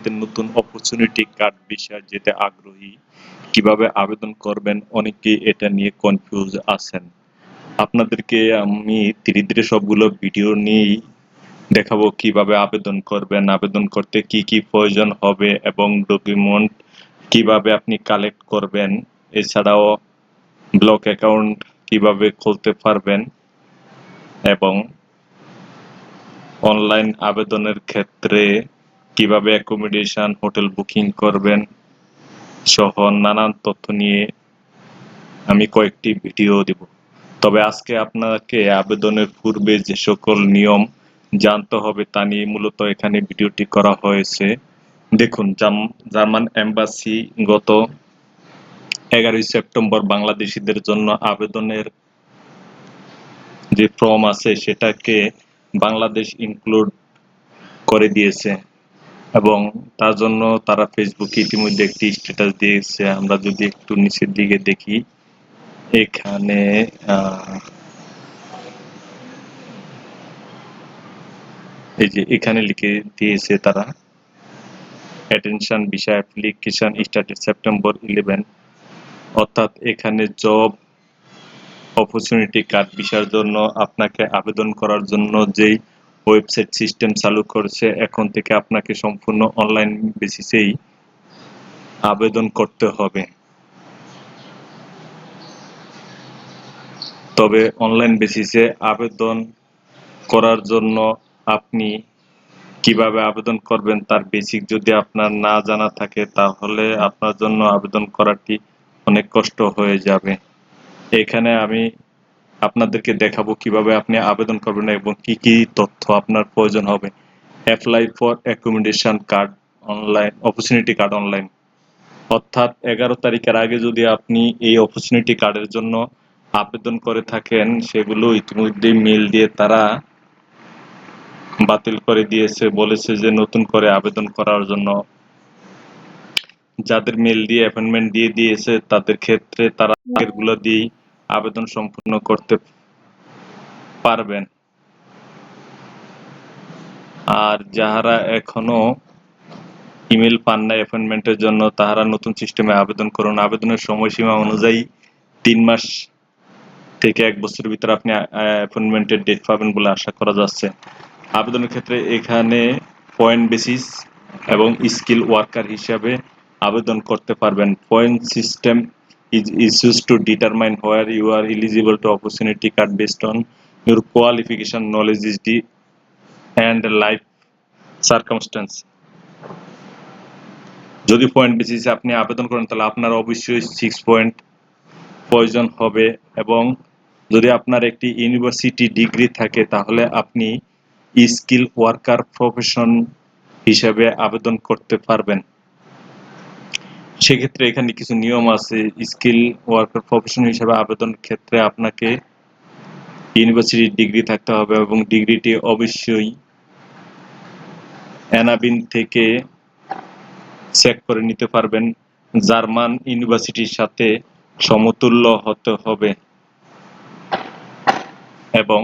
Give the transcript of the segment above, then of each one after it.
নতুন opportunity card বিষয়ে যেতে আগ্রহী, কীভাবে আবেদন করবেন, অনেকেই এটা নিয়ে কনফিউজ আছেন। আপনাদেরকে আমি ধীরে ধীরে সবগুলো ভিডিও নিয়েই দেখাবো কীভাবে আবেদন করবেন, আবেদন করতে কি কি প্রয়োজন হবে এবং ডকুমেন্ট কীভাবে আপনি কালেক্ট করবেন, এছাড়াও ব্লক অ্যাকাউন্ট কীভাবে খুলতে পারবেন এবং অনলাইন আবেদনের ক্ষেত্রে কীভাবে অ্যাকোমোডেশন হোটেল বুকিং করবেন, সহ নানান তথ্য নিয়ে আমি কয়েকটি ভিডিও দেব। তবে আজকে আপনাকে আবেদনের পূর্বে যে সকল নিয়ম জানতে হবে তা নিয়ে মূলত এখানে ভিডিওটি করা হয়েছে। দেখুন জার্মান এম্বাসি গত এগারোই সেপ্টেম্বর বাংলাদেশিদের জন্য আবেদনের যে ফর্ম আছে সেটাকে বাংলাদেশ ইনক্লুড করে দিয়েছে। এবং তার জন্য তারা ফেসবুকে ইতিমধ্যে একটি স্ট্যাটাস দিয়েছে। আমরা যদি একটু নিচের দিকে দেখি, এখানে এই যে এখানে লিখে দিয়েছে তারা অ্যাটেনশন বিষয় অ্যাপ্লিকেশন স্টার্টেড সেপ্টেম্বর ইলেভেন অর্থাৎ এখানে জব অপরচুনিটি কার্ড বিষয়ের জন্য আপনাকে আবেদন করার জন্য যেই ওয়েবসাইট সিস্টেম চালু করছে, এখন থেকে আপনাকে সম্পূর্ণ অনলাইন বেসিসেই আবেদন করতে হবে। তবে অনলাইন বেসিসে আবেদন করার জন্য আপনি কীভাবে আবেদন করবেন তার বেসিক যদি আপনার না জানা থাকে, তাহলে আপনার জন্য আবেদন করাটি অনেক কষ্ট হয়ে যাবে। এখানে আমি আপনাদেরকে দেখাবো কীভাবে আপনি আবেদন করবেন এবং কি কি তথ্য আপনার প্রয়োজন হবে। Apply for accommodation card online opportunity card online অর্থাৎ এগারো তারিখের আগে যদি আপনি এই অপরচুনিটি কার্ডের জন্য আবেদন করে থাকেন সেগুলো ইতিমধ্যে মেল দিয়ে তারা বাতিল করে দিয়েছে বলেছে যে নতুন করে আবেদন করার জন্য। যাদের মেল দিয়ে অ্যাপয়েন্টমেন্ট দিয়ে দিয়েছে তাদের ক্ষেত্রে তারা এগুলো দিয়ে আবেদন সম্পূর্ণ করতে পারবেন। আর যাহারা এখনও ইমেল পান না অ্যাপয়েন্টমেন্টের জন্য, তাহারা নতুন সিস্টেমে আবেদন করুন। আবেদনের সময়সীমা অনুযায়ী তিন মাস থেকে এক বছরের ভিতরে আপনি অ্যাপয়েন্টমেন্টের ডেট পাবেন বলে আশা করা যাচ্ছে। আবেদনের ক্ষেত্রে এখানে পয়েন্ট বেসিস এবং স্কিল ওয়ার্কার হিসাবে আবেদন করতে পারবেন। Point system is is used to determine where you are eligible to opportunity card based on your qualification knowledge and life circumstance যদি পয়েন্ট বেসিসে আপনি আবেদন করেন তাহলে আপনার অবশ্যই সিক্স পয়েন্ট প্রয়োজন হবে এবং যদি আপনার একটি ইউনিভার্সিটি ডিগ্রি থাকে তাহলে আপনি স্কিল ওয়ার্কার প্রফেশন হিসেবে আবেদন করতে পারবেন সেক্ষেত্রে এখানে কিছু নিয়ম আছে, স্কিল, ওয়ার্কার প্রফেশন হিসেবে আবেদন ক্ষেত্রে আপনাকে ইউনিভার্সিটি ডিগ্রি থাকতে হবে এবং ডিগ্রিটি অবশ্যই অ্যানাবিন থেকে চেক করে নিতে পারবেন। জার্মান ইউনিভার্সিটির সাথে সমতুল্য হতে হবে এবং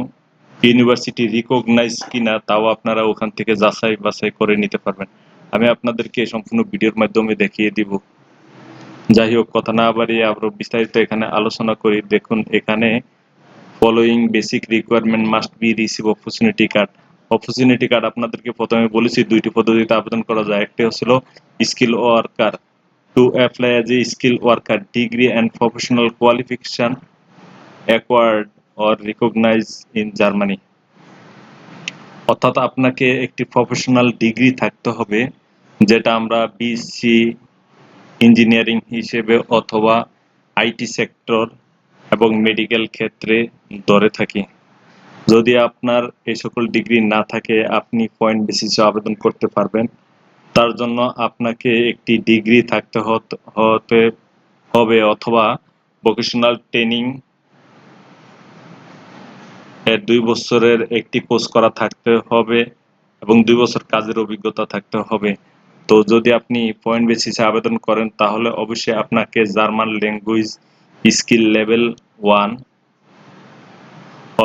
ইউনিভার্সিটি রিকগনাইজ কিনা তাও আপনারা ওখান থেকে যাচাই বাছাই করে নিতে পারবেন। আমি আপনাদেরকে সম্পূর্ণ ভিডিওর মাধ্যমে দেখিয়ে দিব। যাই হোক, কথা না বাড়িয়ে আরও বিস্তারিত এখানে আলোচনা করি। দেখুন, এখানে following basic requirement must be receive opportunity card opportunity card আপনাদেরকে প্রথমে বলেছি, দুইটি পদ্ধতিতে আবেদন করা যায়। একটি হচ্ছিল skill worker to apply as a skill worker degree and professional qualification acquired or recognise in Germany অর্থাৎ আপনাকে একটি প্রফেশনাল ডিগ্রি থাকতে হবে, যেটা আমরা বিসি ইঞ্জিনিয়ারিং হিসেবে অথবা আইটি সেক্টর এবং মেডিকেল ক্ষেত্রে ধরে থাকি। যদি আপনার এই সকল ডিগ্রি না থাকে, আপনি পয়েন্ট বেসিসে আবেদন করতে পারবেন। তার জন্য আপনাকে একটি ডিগ্রি থাকতে হতে হবে অথবা ভোকেশনাল ট্রেনিং এর দুই বছরের একটি কোর্স করা থাকতে হবে এবং দুই বছর কাজের অভিজ্ঞতা থাকতে হবে। তো যদি আপনি পয়েন্ট বেসিসে আবেদন করেন, তাহলে অবশ্যই আপনাকে German language skill level one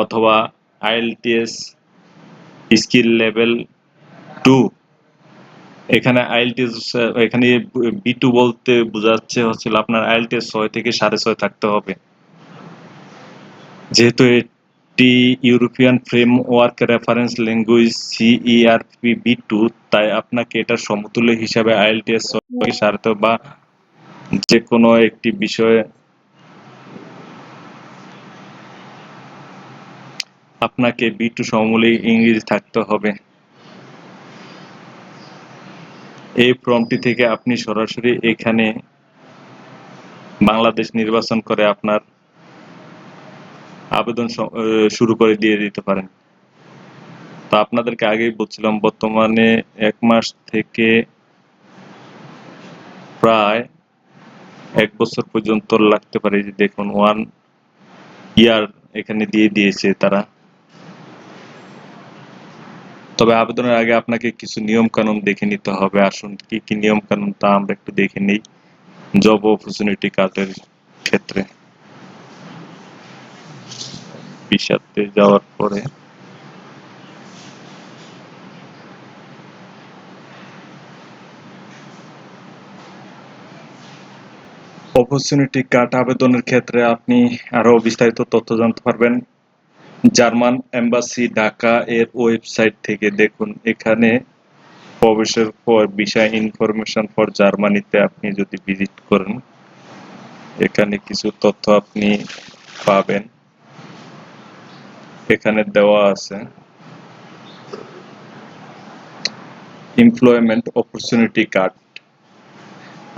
অথবা আইএলটিএস স্কিল লেভেল টু এখানে আইএলটিএস এখানে বি টু বলতে বোঝাচ্ছে হচ্ছিল আপনার আইএলটিএস ছয় থেকে সাড়ে ছয় থাকতে হবে। যেহেতু এটি European framework reference language CERP B two তাই আপনাকে এটার সমতুল্য হিসাবে আইএলটিএস ছয় বা যে কোনো একটি বিষয়ে আপনাকে বি টু সমমূল্যে ইংরেজি থাকতে হবে। এই ফর্মটি থেকে আপনি সরাসরি এখানে বাংলাদেশ নির্বাচন করে আপনার আবেদন শুরু করে দিয়ে দিতে পারেন। তা আপনাদেরকে আগেই বলছিলাম, বর্তমানে এক মাস থেকে প্রায় এক বছর পর্যন্ত লাগতে পারে যে দেখুন ওয়ান ইয়ার এখানে দিয়ে দিয়েছে তারা। তবে আবেদনের আগে আপনাকে কিছু নিয়ম কানুন দেখে নিতে হবে। আসুন, কি কি নিয়ম কানুন তা আমরা একটু দেখে নিই। জব অপরচুনিটি কার্ডের ক্ষেত্রে। ভিসাতে যাওয়ার পরে। অপরচুনিটি কার্ড আবেদনের ক্ষেত্রে আপনি আরও বিস্তারিত তথ্য জানতে পারবেন। জার্মান এম্বাসি ঢাকা এর ওয়েবসাইট থেকে দেখুন। এখানে প্রবেশের পর ভিসা ইনফরমেশন ফর জার্মানিতে আপনি যদি ভিজিট করেন, এখানে কিছু তথ্য আপনি পাবেন। এখানে দেওয়া আছে। এমপ্লয়মেন্ট অপরচুনিটি কার্ড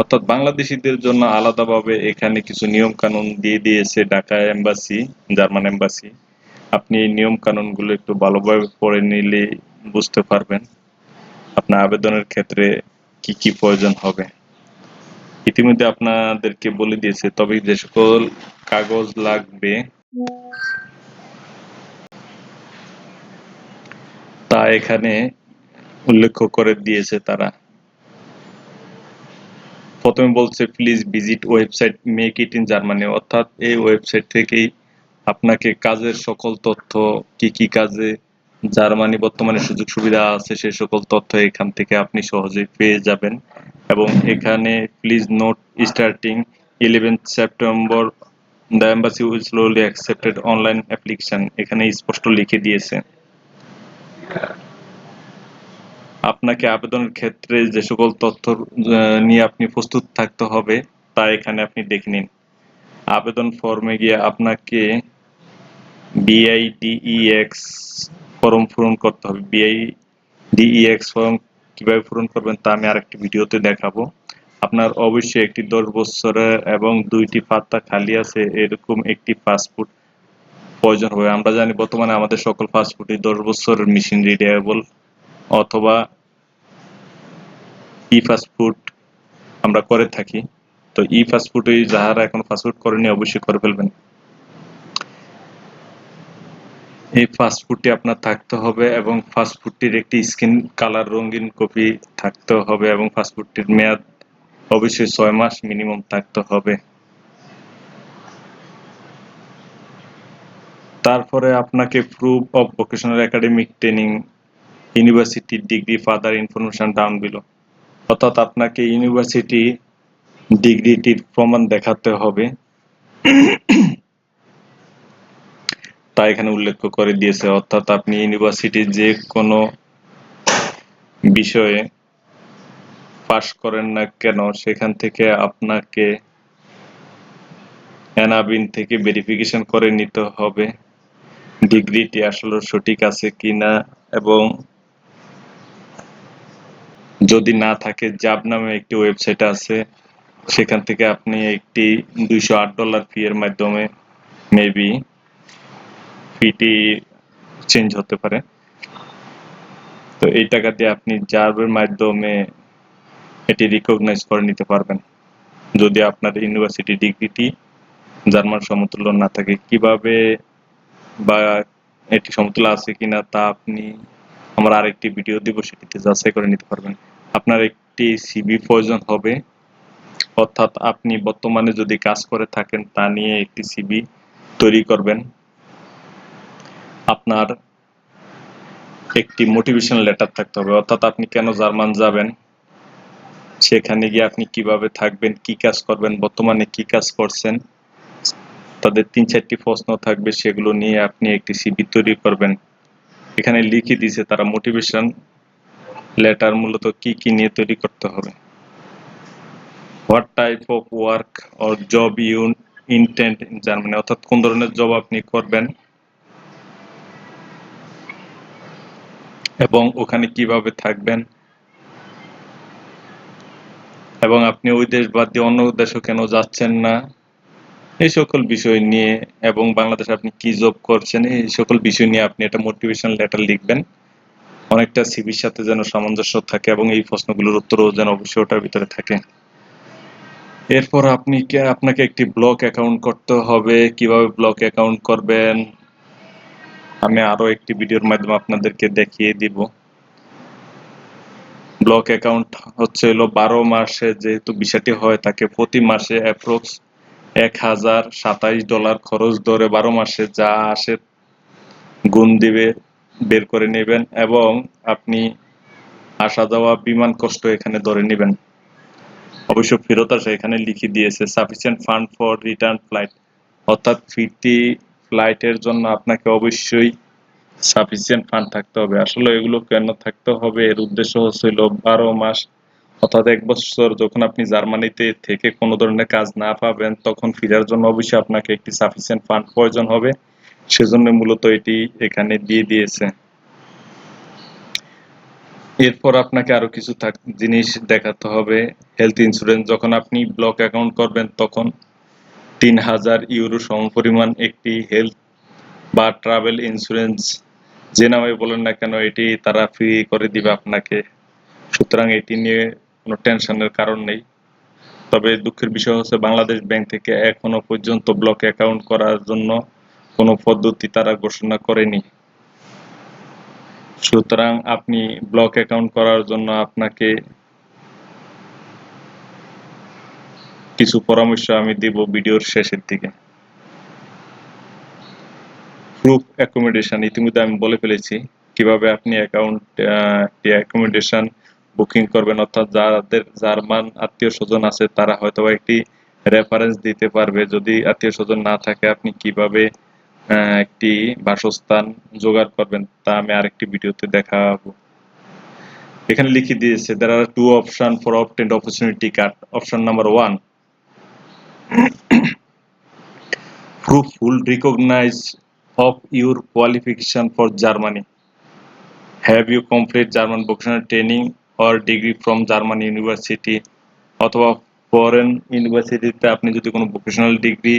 অর্থাৎ বাংলাদেশিদের জন্য আলাদাভাবে এখানে কিছু নিয়ম কানুন দিয়ে দিয়েছে ঢাকা এম্বাসি জার্মান এম্বাসি আপনি এই নিয়ম কানুনগুলো একটু ভালোভাবে পড়ে নিলে বুঝতে পারবেন আপনার আবেদনের ক্ষেত্রে কি কি প্রয়োজন হবে। ইতিমধ্যে আপনাদেরকে বলে দিয়েছে, তবে যে সকল কাগজ লাগবে তা এখানে উল্লেখ করে দিয়েছে তারা। প্রথমে বলছে please visit website make it in Germany অর্থাৎ এই ওয়েবসাইট থেকেই আপনাকে কাজের সকল তথ্য, কি কি কাজে জার্মানি বর্তমানে সুযোগ সুবিধা আছে সেই সকল তথ্য এখান থেকে আপনি সহজেই পেয়ে যাবেন। এবং এখানে please note starting eleventh September the embassy will slowly accepted online application এখানে স্পষ্ট লিখে দিয়েছে। আপনাকে আবেদনের ক্ষেত্রে যে সকল তথ্য নিয়ে আপনি প্রস্তুত থাকতে হবে, তা এখানে আপনি দেখে নিন। আবেদন ফর্মে গিয়ে আপনাকে বিআইডিইএক্স ফর্ম পূরণ করতে হবে। বিআইডিইএক্স ফর্ম কীভাবে পূরণ করবেন তা আমি আরেকটি ভিডিওতে দেখাবো। আপনার অবশ্যই একটি দশ বছরের এবং দুইটি পাতা খালি আছে, এরকম একটি পাসপোর্ট প্রয়োজন হবে। আমরা জানি বর্তমানে আমাদের সকল পাসপোর্টই দশ বছরের মেশিন রিডেবল অথবা ই পাসপোর্ট আমরা করে থাকি। তো ই পাসপোর্টে যারা এখন পাসপোর্ট করেনি অবশ্যই করে ফেলবেন। এই পাসপোর্টটি আপনার থাকতে হবে এবং পাসপোর্টটির একটি স্কিন কালার রঙিন কপি থাকতে হবে এবং পাসপোর্টটির মেয়াদ অবশ্যই ছয় মাস মিনিমাম থাকতে হবে। তারপরে আপনাকে proof of vocational academic training ইউনিভার্সিটির degree further information down below অর্থাৎ আপনাকে ইউনিভার্সিটি ডিগ্রিটির প্রমাণ দেখাতে হবে। তা এখানে উল্লেখ করে দিয়েছে। অর্থাৎ আপনি ইউনিভার্সিটির যে কোনো বিষয়ে পাশ করেন না কেন, সেখান থেকে আপনাকে এনাবিন থেকে ভেরিফিকেশন করে নিতে হবে। ডিগ্রিটি আসলে সঠিক আছে কিনা এবং যদি না থাকে, জাব নামে একটি ওয়েবসাইট আছে, সেখান থেকে আপনি একটি দুইশো আট ডলার ফি এর মাধ্যমে মেবি ফিটি চেঞ্জ হতে পারে। তো এই টাকা দিয়ে আপনি জাবের মাধ্যমে এটি রিকগনাইজ করে নিতে পারবেন। যদি আপনার ইউনিভার্সিটি ডিগ্রিটি জার্মান সমতুল্য না থাকে, কীভাবে বা এটি সমতুল্য আছে কিনা তা আপনি আমার আরেকটি ভিডিও দিব, সেটিতে যাচাই করে নিতে পারবেন। আপনার একটি সিবি প্রয়োজন হবে। অর্থাৎ আপনি বর্তমানে যদি কাজ করে থাকেন, তা নিয়ে একটি সিবি তৈরি করবেন। আপনার একটি মোটিভেশন লেটার থাকতে হবে। অর্থাৎ আপনি কেন জার্মান যাবেন? সেখানে গিয়ে আপনি কীভাবে থাকবেন? কি কাজ করবেন? বর্তমানে কি কাজ করছেন? তাদের তিন চারটি প্রশ্ন থাকবে, সেগুলো নিয়ে আপনি একটি সিভি তৈরি করবেন। এখানে লিখে দিয়েছে তারা মোটিভেশন লেটার মূলত কি কি নিয়ে তৈরি করতে হবে। What type of work or job you intend in Germany অর্থাৎ কোন ধরনের জব আপনি করবেন? এবং ওখানে কীভাবে থাকবেন? এবং আপনি ওই দেশ বাদ দিয়ে অন্য দেশে কেন যাচ্ছেন না? এই সকল বিষয় নিয়ে এবং বাংলাদেশে আপনি কি জব করছেন, এই সকল বিষয় নিয়ে আপনি একটা মোটিভেশন লেটার লিখবেন। অনেকটা সিভির সাথে যেন সামঞ্জস্য থাকে এবং এই প্রশ্নগুলোর উত্তরও যেন অবশ্যই ওটার ভিতরে থাকে। এরপর আপনি আপনাকে একটি ব্লক অ্যাকাউন্ট করতে হবে। কীভাবে ব্লক অ্যাকাউন্ট করবেন? আমি আরও একটি ভিডিওর মাধ্যমে আপনাদেরকে দেখিয়ে দিব। ব্লক অ্যাকাউন্ট হচ্ছে হলো বারো মাসে যেহেতু বিষয়টি হয়, তাকে প্রতি মাসে অ্যাপ্রক্স এক হাজার সাতাইশ ডলার খরচ ধরে বারো মাসে যা আসে গুণ দিবে, বের করে নেবেন এবং আপনি আসা যাওয়া বিমান কষ্ট এখানে ধরে নেবেন। অবশ্য ফেরত আসা এখানে লিখে দিয়েছে sufficient fund for return flight অর্থাৎ ফিরতি ফ্লাইটের জন্য আপনাকে অবশ্যই সাফিসিয়েন্ট ফান্ড থাকতে হবে। আসলে এগুলো কেন থাকতে হবে? এর উদ্দেশ্য হচ্ছিল বারো মাস অর্থাৎ এক বছর যখন আপনি জার্মানিতে থেকে কোনো ধরনের কাজ না পাবেন, তখন ফিরার জন্য অবশ্যই আপনাকে একটি সাফিসিয়েন্ট ফান্ড প্রয়োজন হবে। সেজন্য মূলত এটি এখানে দিয়ে দিয়েছে। এরপর আপনাকে আরও কিছু জিনিস দেখাতে হবে। হেলথ ইন্স্যুরেন্স যখন আপনি ব্লক অ্যাকাউন্ট করবেন, তখন তিন হাজার ইউরো সমপরিমাণ একটি হেলথ বা ট্রাভেল ইন্স্যুরেন্স যে নামে বলেন না কেন, এটি তারা ফ্রি করে দিবে আপনাকে। সুতরাং এটি নিয়ে কোনো টেনশনের কারণ নেই। তবে দুঃখের বিষয় হচ্ছে বাংলাদেশ ব্যাংক থেকে এখনও পর্যন্ত ব্লক অ্যাকাউন্ট করার জন্য কোনো পদ্ধতি তারা ঘোষণা করেনি। সুতরাং আপনি ব্লক অ্যাকাউন্ট করার জন্য আপনাকে কিছু পরামর্শ আমি দিব ভিডিওর শেষের দিকে। প্রুফ অ্যাকোমোডেশন ইতিমধ্যে আমি বলে ফেলেছি। কীভাবে আপনি অ্যাকাউন্ট অ্যাকোমোডেশন বুকিং করবেন, অর্থাৎ যাদের জার্মান আত্মীয় স্বজন আছে, তারা হয়তো একটি রেফারেন্স দিতে পারবে। যদি আত্মীয় স্বজন না থাকে, আপনি কীভাবে একটি বাসস্থান জোগাড় করবেন, তা আমি আরেকটি ভিডিওতে দেখাবো। এখানে লিখে দিয়েছে there are two option for obtained opportunity card option number one proof full recognise of your qualification for Germany have you complete German vocational training or degree from German university অথবা ফরেন ইউনিভার্সিটিতে আপনি যদি কোনো vocational degree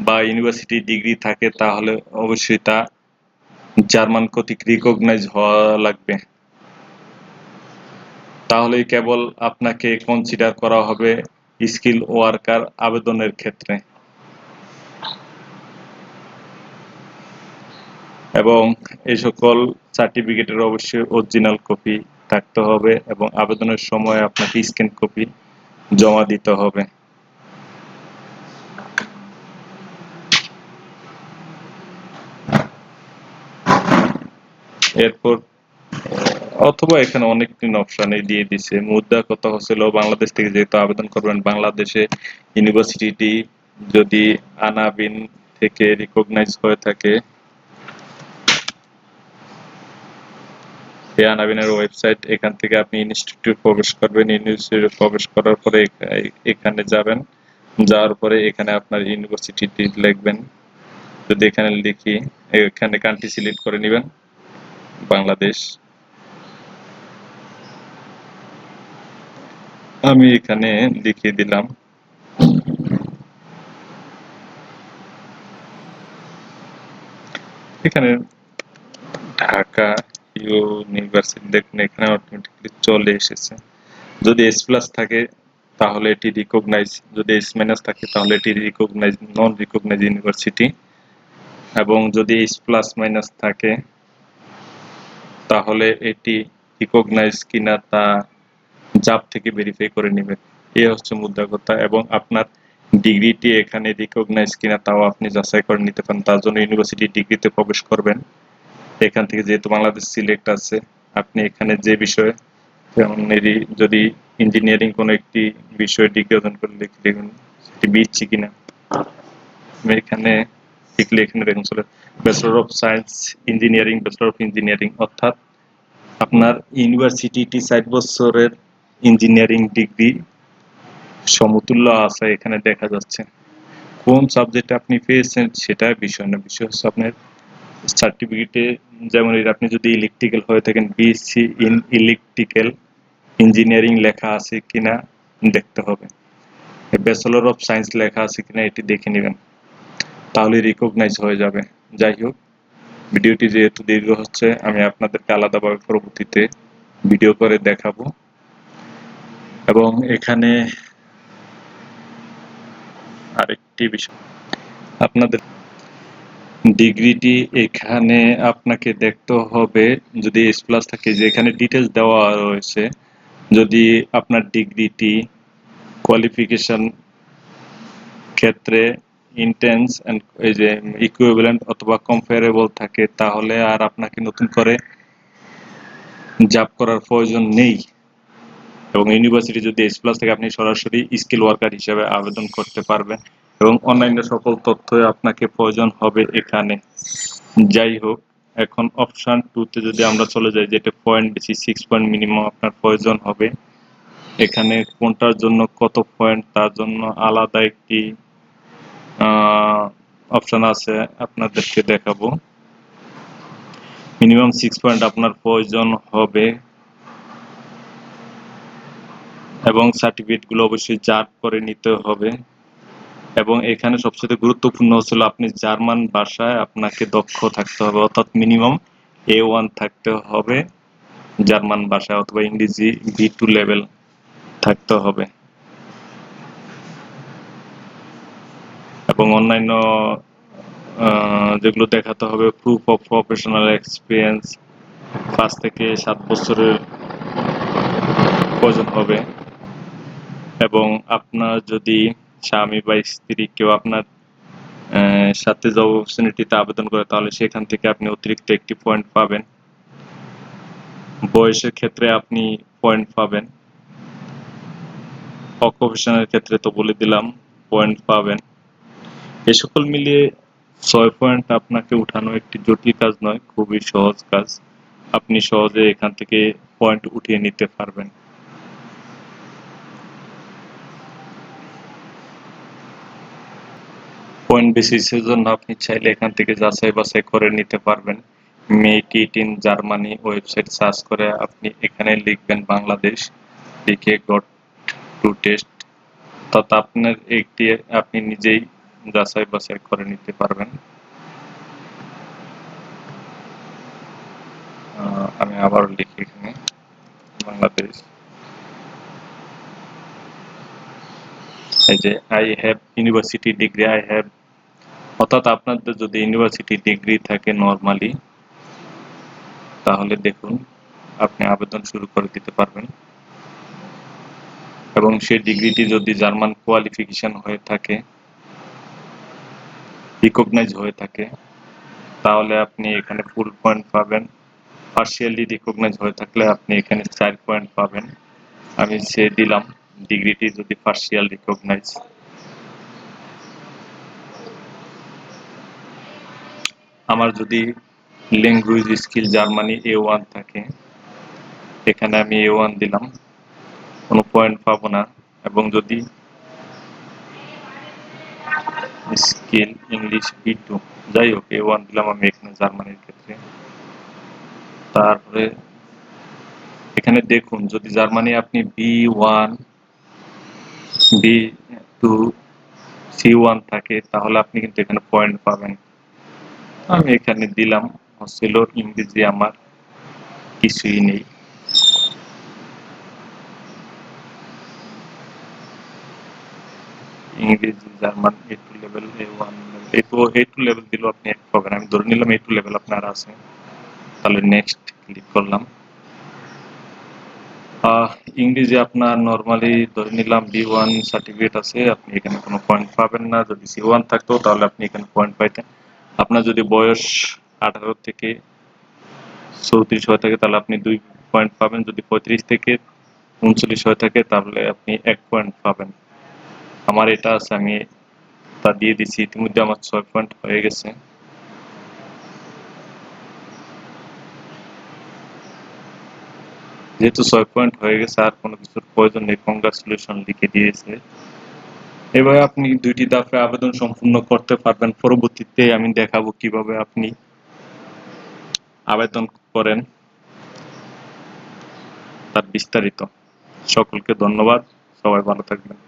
বা university degree থাকে, তাহলে অবশ্যই তা জার্মান কর্তৃক রিকগনাইজ হওয়া লাগবে। তাহলেই কেবল আপনাকে কনসিডার করা হবে স্কিল ওয়ার্কার আবেদনের ক্ষেত্রে। এবং এই সকল সার্টিফিকেটের অবশ্যই অরিজিনাল কপি থাকতে হবে এবং আবেদনের সময় আপনাকে স্ক্যান কপি জমা দিতে হবে। এরপর, অথবা এখানে অনেক তিন অপশন দিয়ে দিছে। মুদ্রা কথা হচ্ছিল, বাংলাদেশ থেকে যেহেতু আবেদন করবেন, বাংলাদেশে ইউনিভার্সিটি যদি আনাবিন থেকে রিকগনাইজ হয়ে থাকে এই আনাবিনের ওয়েবসাইট এখান থেকে আপনি ইনস্টিটিউট প্রবেশ করবেন। ইউনিভার্সিটি প্রবেশ করার পরে এখানে যাবেন। যাওয়ার পরে এখানে আপনার ইউনিভার্সিটি লিখবেন। যদি এখানে লিখি, এখানে কান্ট্রি সিলেক্ট করে নেবেন। বাংলাদেশ। আমি এখানে লিখে দিলাম। এখানে ঢাকা ইউনিভার্সিটি দেখুন, এখানে অটোমেটিকলি চলে এসেছে। যদি এস প্লাস থাকে, তাহলে এটি রিকগনাইজ যদি এস মাইনাস থাকে, তাহলে এটি রিকগনাইজ নন রিকগনাইজ ইউনিভার্সিটি এবং যদি এস প্লাস মাইনাস থাকে, তাহলে এটি রিকগনাইজ কিনা তা জাব থেকে ভেরিফাই করে নেবেন এই হচ্ছে মুদ্রা কথা। এবং আপনার ডিগ্রিটি এখানে রিকগনাইজ কিনা, তাও আপনি যাচাই করে নিতে পারেন। তার জন্য ইউনিভার্সিটি ডিগ্রিতে প্রবেশ করবেন। এখান থেকে যেহেতু বাংলাদেশ সিলেক্ট আছে, আপনি এখানে যে বিষয়ে, যেমন যদি ইঞ্জিনিয়ারিং কোনো একটি বিষয়ে ডিগ্রি অর্জন করে লিখে দেখুন, সেটি বিচ্ছি কিনা। আমি এখানে লিখলে এখানে দেখুন চলে bachelor of science engineering bachelor of engineering অর্থাৎ আপনার ইউনিভার্সিটিটি ষাট বছরের ইঞ্জিনিয়ারিং ডিগ্রি সমতুল্য আছে এখানে দেখা যাচ্ছে। কোন সাবজেক্টে আপনি পেয়েছেন সেটা বিষয় না, বিষয় হচ্ছে আপনার সার্টিফিকেটে যেমন আপনি যদি ইলেকট্রিক্যাল হয়ে থাকেন বিএসসি ইন ইলেকট্রিক্যাল ইঞ্জিনিয়ারিং লেখা আছে কিনা দেখতে হবে। ব্যাচেলর অফ সায়েন্স লেখা আছে কিনা এটি দেখে নেবেন। তাহলে রিকগনাইজ হয়ে যাবে। যাই হোক, ভিডিওটি যেহেতু দীর্ঘ হচ্ছে, আমি আপনাদেরকে আলাদাভাবে পরবর্তীতে ভিডিও করে দেখাবো। এবং এখানে আরেকটি বিষয়, আপনাদের ডিগ্রিটি এখানে আপনাকে দেখতে হবে, যদি এস প্লাস থাকে, যে এখানে ডিটেলস দেওয়া রয়েছে, যদি আপনার ডিগ্রিটি কোয়ালিফিকেশন ক্ষেত্রে ইন্টেন্স অ্যান্ড এই যে ইকুইভ্যালেন্ট অথবা কম্পারেবল থাকে, তাহলে আর আপনাকে নতুন করে জব করার প্রয়োজন নেই। এবং ইউনিভার্সিটি যদি এস প্লাস থেকে, আপনি সরাসরি স্কিল ওয়ার্কার হিসেবে আবেদন করতে পারবেন। এবং অন্যান্য সকল তথ্য আপনাকে প্রয়োজন হবে এখানে। যাই হোক, এখন অপশান টুতে যদি আমরা চলে যাই, যেটা পয়েন্ট বেশি সিক্স পয়েন্ট মিনিমাম আপনার প্রয়োজন হবে। এখানে কোনটার জন্য কত পয়েন্ট তার জন্য আলাদা একটি অপশান আছে আপনাদেরকে দেখাবো। মিনিমাম সিক্স পয়েন্ট আপনার প্রয়োজন হবে। এবং সার্টিফিকেটগুলো অবশ্যই জার করে নিতে হবে। এবং এখানে সবচেয়ে গুরুত্বপূর্ণ হচ্ছিল আপনি জার্মান ভাষায় আপনাকে দক্ষ থাকতে হবে, অর্থাৎ মিনিমাম এ ওয়ান থাকতে হবে, জার্মান ভাষায় অথবা ইংরেজি বি টু লেভেল থাকতে হবে। এবং অন্যান্য যেগুলো দেখাতে হবে প্রুফ অফ প্রফেশনাল এক্সপিরিয়েন্স পাঁচ থেকে সাত বছরের প্রয়োজন হবে। এবং আপনার যদি স্বামী বা স্ত্রী কেউ আপনার সাথে জব অপরচুনিটিতে আবেদন করে, তাহলে সেখান থেকে আপনি অতিরিক্ত একটি পয়েন্ট পাবেন। বয়সের ক্ষেত্রে আপনি পয়েন্ট পাবেন। অকুপেশনের ক্ষেত্রে তো বলে দিলাম পয়েন্ট পাবেন। এ সকল মিলিয়ে ছয় পয়েন্ট আপনাকে উঠানো একটি জটিল কাজ নয়, খুবই সহজ কাজ। আপনি সহজে এখান থেকে পয়েন্ট উঠিয়ে নিতে পারবেন। পয়েন্ট বেসিসের জন্য আপনি চাইলে এখান থেকে যাচাই বাছাই করে নিতে পারবেন। Make it in Germany website search করে আপনি এখানে লিখবেন বাংলাদেশ। লিখে গট টু টেস্ট অর্থাৎ আপনার একটি আপনি নিজেই যাচাই বাছাই করে নিতে পারবেন। আমি আবার লিখি এখানে। বাংলাদেশ। এই যে I have university degree I have অর্থাৎ আপনাদের যদি ইউনিভার্সিটি ডিগ্রি থাকে নর্মালি তাহলে দেখুন আপনি আবেদন শুরু করে দিতে পারবেন। এবং সেই ডিগ্রিটি যদি জার্মান কোয়ালিফিকেশন হয়ে থাকে রিকগনাইজ হয়ে থাকে, তাহলে আপনি এখানে ফুল পয়েন্ট পাবেন। পার্সিয়ালি রিকগনাইজ হয়ে থাকলে আপনি এখানে চার পয়েন্ট পাবেন। আমি সে দিলাম ডিগ্রিটি যদি পার্সিয়াল রিকগনাইজ আমার যদি language skill Germany A one থাকে, এখানে আমি এ ওয়ান দিলাম, কোনো পয়েন্ট পাবো না। এবং যদি স্কিল ইংলিশ বি টু যাই হোক এ ওয়ান দিলাম আমি এখানে জার্মানির ক্ষেত্রে। তারপরে এখানে দেখুন, যদি জার্মানি আপনি B one B two C one থাকে, তাহলে আপনি কিন্তু এখানে পয়েন্ট পাবেন। আমি এখানে দিলাম হচ্ছিল ইংরেজি আমার কিছুই নেই। ইংরেজি, German A two level A one A two A two level দিল আপনি এক পাবেন আমি ধরে নিলাম এ টু লেভেল আপনার আছে। তাহলে নেক্সট ক্লিক করলাম। ইংরেজি আপনার নর্মালি ধরে নিলাম বি ওয়ান সার্টিফিকেট আছে, আপনি এখানে কোনো পয়েন্ট পাবেন না। যদি সি ওয়ান থাকতো, তাহলে আপনি এখানে পয়েন্ট পাইতেন। আপনার যদি বয়স আঠারো থেকে চৌত্রিশ হয়ে থাকে, তাহলে আপনি দুই পয়েন্ট পাবেন। যদি পঁয়ত্রিশ থেকে উনচল্লিশ হয়ে থাকে, তাহলে আপনি এক পয়েন্ট পাবেন। আমার এটা আছে, আমি তা দিয়ে দিছি। ইতিমধ্যে আমার ছয় পয়েন্ট হয়ে গেছে। যেহেতু ছয় পয়েন্ট হয়ে গেছে, আর কোনো কিছুর প্রয়োজন নেই। কংগ্রাচুলেশন লিখে দিয়েছে। এভাবে আপনি দুইটি ধাপে আবেদন সম্পূর্ণ করতে পারবেন। পরবর্তীতে আমি দেখাবো কীভাবে আপনি আবেদন করেন। তার বিস্তারিত। সকলকে ধন্যবাদ। সবাই ভালো থাকবেন।